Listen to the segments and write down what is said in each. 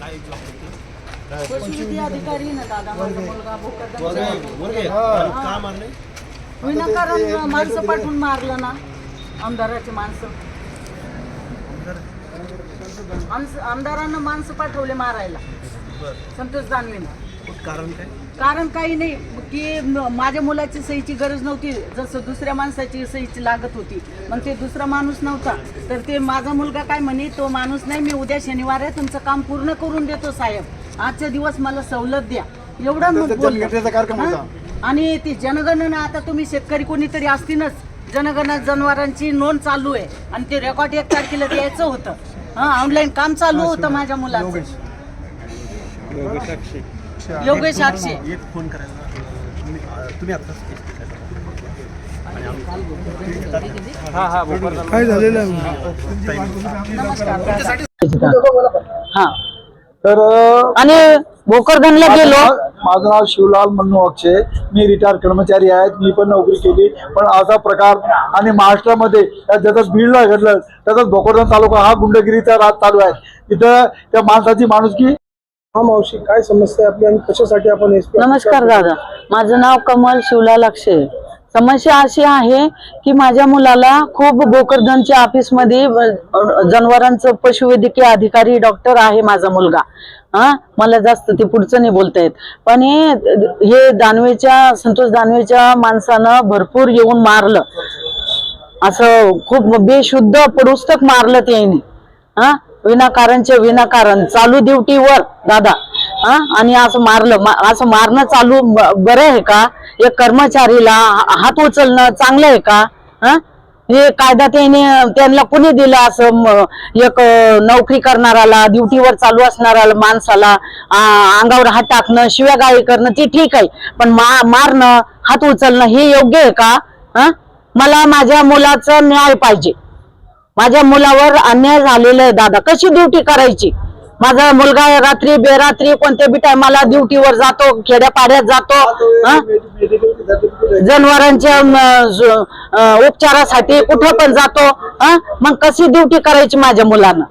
काय जॉब होती? पशुविधी अधिकारी ना दादा माझा मुलगा वर्ग आहे, भोकरदनचा. वर्ग. आहे. आणि का मारले? विनाकारण माणसं पाठवून मारलं ना आमदाराची माणसं. आमस- आमदारांना माणसं पाठवले मारायला. संतोष दानवेनं कारण काय? कारण काही नाही की माझ्या मुलाची सहीची गरज नव्हती. जसं दुसऱ्या माणसाची सहीची लागत होती. मग ते दुसरा माणूस नव्हता. तर ते माझा मुलगा काय म्हणे तो माणूस नाही मी उद्या शनिवार आहे तुमचं काम पूर्ण करून देतो साहेब. आजच्या दिवस मला सवलत द्या. एवढं? आणि ती जनगणना आता तुम्ही शेतकरी कोणीतरी असतीलच. जनगणना जनावरांची नोंद चालू आहे. आणि ते रेकॉर्ड एक तारखेला द्यायचं होतं. हा ऑनलाईन काम चालू होतं माझ्या मुलाचं. योगेश साक्षी. एक फोन करायला तुम्ही. आणि आम्ही- काय झालेलं आहे? हा तर अ, आणि भोकरदनला गेलो. माझं नाव शिवलाल मन्नू अक्षय. मी रिटायर कर्मचारी आहेत. मी पण नोकरी केली. पण असा प्रकार आणि महाराष्ट्रामध्ये जसं बीडला घडलं तसंच भोकरदन तालुका हा गुंडगिरीचा राज चालू आहे. तिथं त्या माणसाची माणुसकी हा मावशी काय समस्या आपली आणि कशासाठी आपण नमस्कार दादा. माझं नाव कमल शिवलाल अक्षय समस्या अशी आहे की माझ्या मुलाला खूप भोकरदनच्या ऑफिसमध्ये जनावरांचं पशुवैद्यकीय अधिकारी डॉक्टर आहे माझा मुलगा. हा? मला जास्त ते पुढचं नाही बोलता येत. पण हे हे दानवेच्या संतोष दानवेच्या माणसानं भरपूर येऊन मारलं. असं खूप बेशुद्ध पडुस्तक मारलं त्यांनी. हा? विनाकारणचे विनाकारण. चालू ड्युटीवर दादा. हा? आणि असं मारलं मा- असं मारणं चालू बरं आहे का? एक कर्मचारीला हात उचलणं चांगलं आहे का? हा? हे कायदा त्याने त्यांना कुणी दिलं असं एक नोकरी करणाराला ड्युटीवर चालू असणाऱ्याला माणसाला अंगावर हात टाकणं शिव्यागाळी करणं ते ठीक आहे. पण मा मारणं हात उचलणं हे योग्य आहे का? हा? मला माझ्या मुलाचं न्याय पाहिजे. माझ्या मुलावर अन्याय झालेला आहे दादा. कशी ड्युटी करायची? माझा मुलगा रात्री बेरात्री कोणत्या बी टायमाला ड्युटीवर जातो खेड्यापाड्यात जातो जनावरांच्या उपचारासाठी कुठं पण जातो मग कशी ड्युटी करायची माझ्या मुलानं?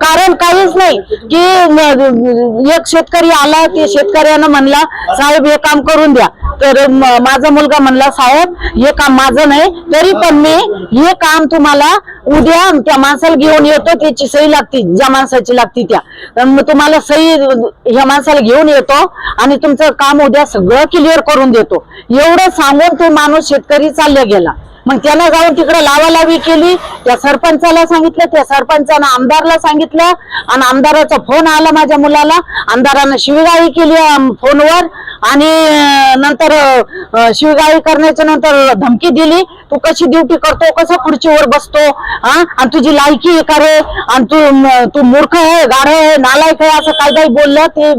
कारण काहीच नाही की एक शेतकरी आला ते शेतकऱ्यानं म्हणला साहेब हे काम करून द्या. तर माझा मुलगा म्हणला साहेब हे काम माझं नाही तरी पण मी हे काम तुम्हाला उद्या त्या माणसाला घेऊन येतो त्याची सही लागती ज्या माणसाची लागती त्या. मग तुम्हाला सही ह्या माणसाला घेऊन येतो आणि तुमचं काम उद्या सगळं क्लिअर करून देतो. एवढं सांगून तो माणूस शेतकरी चालला गेला. मग त्यानं जाऊन तिकडे लावालावी केली. त्या सरपंचाला सांगितलं त्या सरपंचानं आमदारला सांगितलं. आणि आमदाराचा फोन आला माझ्या मुलाला. आमदारानं शिवगाळी केली फोनवर. आणि नंतर अं, शिवगाळी करण्याच्या नंतर धमकी दिली. तू कशी ड्युटी करतो कसा खुर्चीवर बसतो हा आणि तुझी लायकी आहे का रे? आणि तू तू मूर्ख आहे गाढ आहे नालायक आहे असं काय काही बोललं ते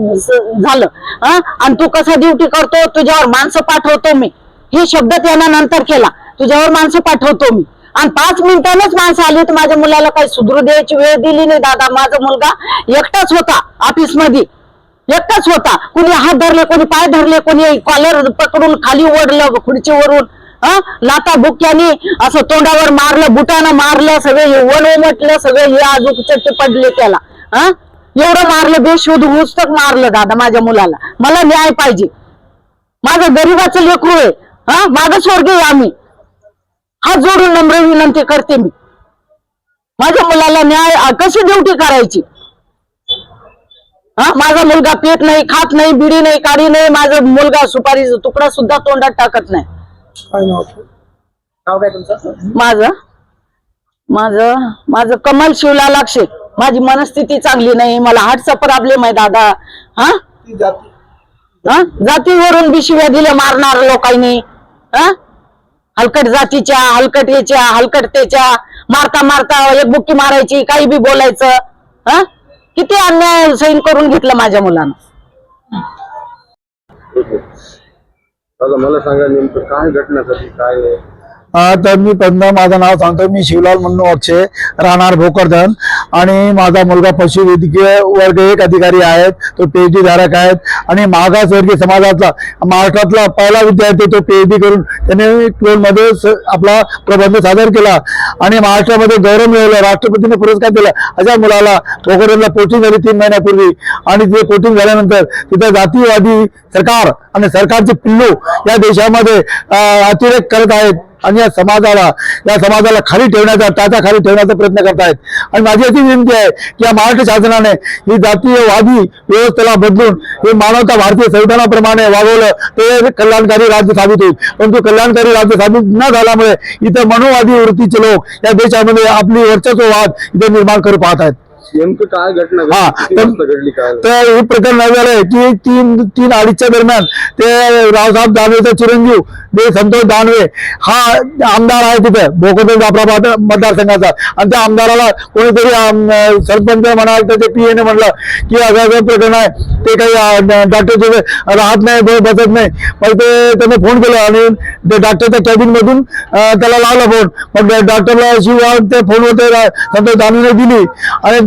झालं हा आणि तू कसा ड्युटी करतो? तुझ्यावर माणसं पाठवतो मी. हे शब्द त्यानं नंतर केला. तुझ्यावर माणसं पाठवतो मी. आणि पाच मिनिटांनाच माणसं आली तर माझ्या मुलाला काही सुधरू द्यायची वेळ दिली नाही दादा. माझा मुलगा एकटाच होता ऑफिसमध्ये एकटाच होता. कोणी हात धरले कोणी पाय धरले कोणी कॉलर पकडून खाली ओढलं खुर्चीवरून हा? लाता बुक्याने असं तोंडावर मारलं बुटानं मारलं सगळे हे वन उमटलं सगळे हे आजूक चट्टे पडले त्याला. हा? एवढं मारलं बेशोध पुस्तक मारलं दादा माझ्या मुलाला. मला न्याय पाहिजे. माझं गरीबाचं लेकरू आहे. हा? मागासवर्गीय स्वर्गीय आम्ही. हात जोडून नम्र विनंती करते मी. माझ्या मुलाला न्याय कशी ड्युटी करायची? हा माझा मुलगा पेट नाही खात नाही बिडी नाही काडी नाही माझा मुलगा सुपारीचा तुकडा सुद्धा तोंडात टाकत नाही. माझं माझं माझं कमल शिवला लागशे माझी मनस्थिती चांगली नाही मला हार्टचा प्रॉब्लेम आहे दादा. हा? हा? जातीवरून बी शिव्या दिल्या मारणार लोकांनी. हा? हलकट जातीच्या हलकटीच्या हलकटतेच्या मारता मारता एक बुक्की मारायची काही बी बोलायचं हा? किती अन्याय सैन करून घेतलं माझ्या मुलानं? मला सांगा नेमकं काय घटना झाली काय तर मी पहिल्यांदा माझं नाव सांगतो. मी शिवलाल मन्नू अक्षय राहणार भोकरधन आणि माझा मुलगा पशुवैद्यकीय वर्ग एक अधिकारी आहेत. तो पीएचडी धारक आहेत. आणि मागासवर्गीय समाजातला महाराष्ट्रातला पहिला विद्यार्थी तो पीएचडी करून त्याने मध्ये आपला प्रबंध सादर केला. आणि महाराष्ट्रामध्ये गौरव मिळवला. राष्ट्रपतीने पुरस्कार दिला. अशा मुलाला भोकरधनला पोस्टिंग झाली तीन महिन्यापूर्वी. आणि तिथे पोस्टिंग झाल्यानंतर तिथं जातीवादी सरकार आणि सरकारचे पिल्लू या देशामध्ये अतिरेक करत आहेत. आणि या समाजाला या समाजाला खाली ठेवण्याचा टाचा खाली ठेवण्याचा प्रयत्न करतायत. आणि माझी अशी विनंती आहे की या महाराष्ट्र शासनाने ही जातीयवादी व्यवस्थेला बदलून हे मानवता भारतीय संविधानाप्रमाणे वागवलं ते कल्याणकारी राज्य साबित होईल. परंतु कल्याणकारी राज्य साबित न झाल्यामुळे इथं मनोवादी वृत्तीचे लोक या देशामध्ये आपली वर्चस्ववाद इथे निर्माण करू पाहत आहेत. नेमकं काय घटना हा? किती तर- वाजता घडली? काय तर हे प्रकरण काय झालंय की तीन तीन अडीचच्या दरम्यान ते रावसाहेब दानवेचा चिरंजीव ते संतोष दानवे हा आमदार आहे तिथे भोकरदन जाफराबाद मतदारसंघाचा. आणि त्या आमदाराला कोणीतरी आम, सरपंच म्हणा त्याचे पी एने म्हणलं की असं असं प्रकरण आहे. ते काही डॉक्टरचे राहत नाही ब- बसत नाही. मग ते त्याने फोन केला आणि ते डॉक्टरच्या कॅबिन मधून अं, त्याला लावला फोन मग डॉक्टरला शिवगाव त्या फोनवर ते रा- संतोष दानवेने दिली. आणि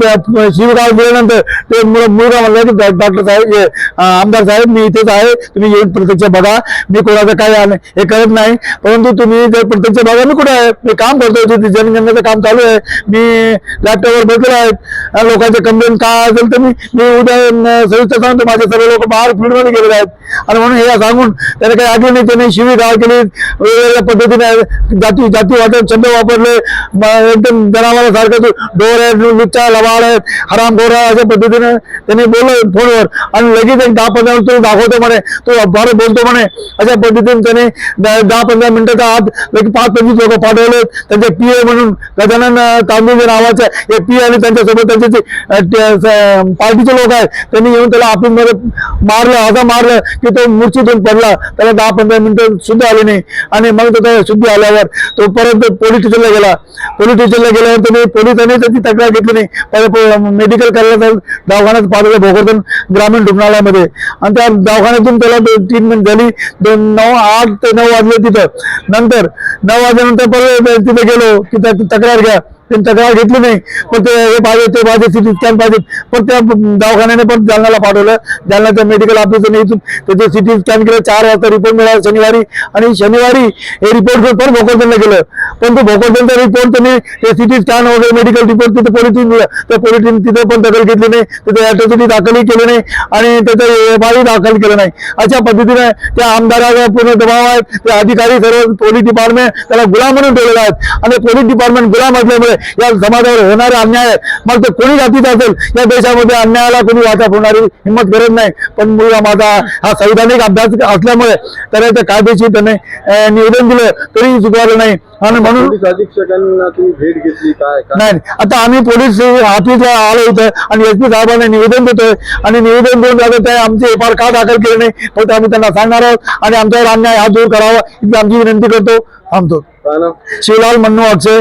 शिवगाव दिल्यानंतर ते मुलगा म्हणला की डॉक्टर साहेब आमदार साहेब मी इथेच आहे. तुम्ही येऊन प्रत्यक्ष बघा. मी कोणाचं काय आलं हे करत नाही. परंतु तुम्ही जर प्रत्यक्ष बघा मी कुठे आहे? मी काम करतो तिथे. जनगणनेचं काम चालू आहे. मी लॅपटॉपवर बसलो आहे. लोकांचे कंप्लेंट काय असेल तर मी मी उद्या अं, सविस्तर सांगतो. माझे सर्व लोक बाहेर फील्डमध्ये गेलेले आहेत. आणि म्हणून हे सांगून त्याने काही आठवण नाही त्याने शिवी गाळ केली. वेगवेगळ्या पद्धतीने जाती जाती वाटत छंद वापरले. एकदम जनावरांसारखं तू डोर आहे लुच्चा लवाड आहेत. हराम गोरा अशा पद्धतीने त्यांनी बोललं फोनवर. आणि लगेच एक दहा पंधरा मिनिट तो दाखवतो म्हणे. तो बरं बोलतो म्हणे. अशा पद्धतीने त्याने दहा पंधरा मिनिटाच्या आत लगेच पाच पंचवीस लोक पाठवले. त्यांचे पी ए म्हणून गजानन अं, तांबे नावाचे हे पी आणि त्यांच्यासोबत त्यांचे जे, पार्टीचे लोक आहेत त्यांनी येऊन त्याला ऑफिसमध्ये मारलं असं मारलं की तो मूर्छितून पडला. त्याला दहा पंधरा मिनिटं सुद्धा आले नाही. आणि मग तो त्या शुद्धी आल्यावर तो परत पोलीस स्टेशनला गेला. पोलीस स्टेशनला गेल्यावर मी पोलिसांनी त्याची तक्रार घेतली नाही. मेडिकल करायला दवाखान्यात पाठवलं भोकरदन ग्रामीण रुग्णालयामध्ये. आणि त्या दवाखान्यातून त्याला ट्रीटमेंट झाली. दोन नऊ आठ ते नऊ वाजले तिथं. नंतर नऊ वाजल्यानंतर परत तिथे गेलो. की त्या तक्रार घ्या. त्यांनी तक्रार घेतली नाही. पण ते हे पाहिजे ते पाहिजे सिटी स्कॅन पाहिजे. पण त्या दवाखान्याने पण जालन्याला पाठवलं. जालन्याच्या मेडिकल ऑफिसरने इथून त्याचे सिटी स्कॅन केलं. चार वाजता रिपोर्ट मिळाला शनिवारी. आणि शनिवारी हे रिपोर्ट पण भोकरदनला गेलं. पण तो भोकरदनचा रिपोर्ट त्यांनी ते सिटी स्कॅन वगैरे मेडिकल रिपोर्ट तिथे पोलीस दिलं. त्या पोलीस तिथे पण दखल घेतली नाही. तिथे अॅट्रॉसिटी दाखलही केली नाही. आणि त्याचं बाळी दाखल केलं नाही. अशा पद्धतीने त्या आमदारावर पूर्ण दबाव आहेत ते अधिकारी सर्व पोलीस डिपार्टमेंट त्याला गुलाम म्हणून ठेवलेला आहेत. आणि पोलीस डिपार्टमेंट गुलाम असल्यामुळे या समाजावर होणारे अन्याय आहे. मग ते कोणी जातीचा असेल? या देशामध्ये अन्यायाला कोणी वाचा होणारी हिंमत करत नाही. पण मुलगा माझा हा संविधानिक अभ्यास असल्यामुळे त्याला त्या कायदेशीर त्याने निवेदन दिलं तरी स्वीकारलं नाही. आणि म्हणून अधीक्षकांना तुम्ही भेट घेतली काय नाही. आता आम्ही पोलीस ऑफिसला आलो इथं आणि एस पी साहेबांना निवेदन देतोय. आणि निवेदन देऊन जातो ते आमचे एफ आर का दाखल केले नाही? फक्त आम्ही त्यांना सांगणार आहोत. आणि आमच्यावर अन्याय हा दूर करावा. इतकी आमची विनंती करतो. थांबतो. शिवलाल मन्नू अक्षय.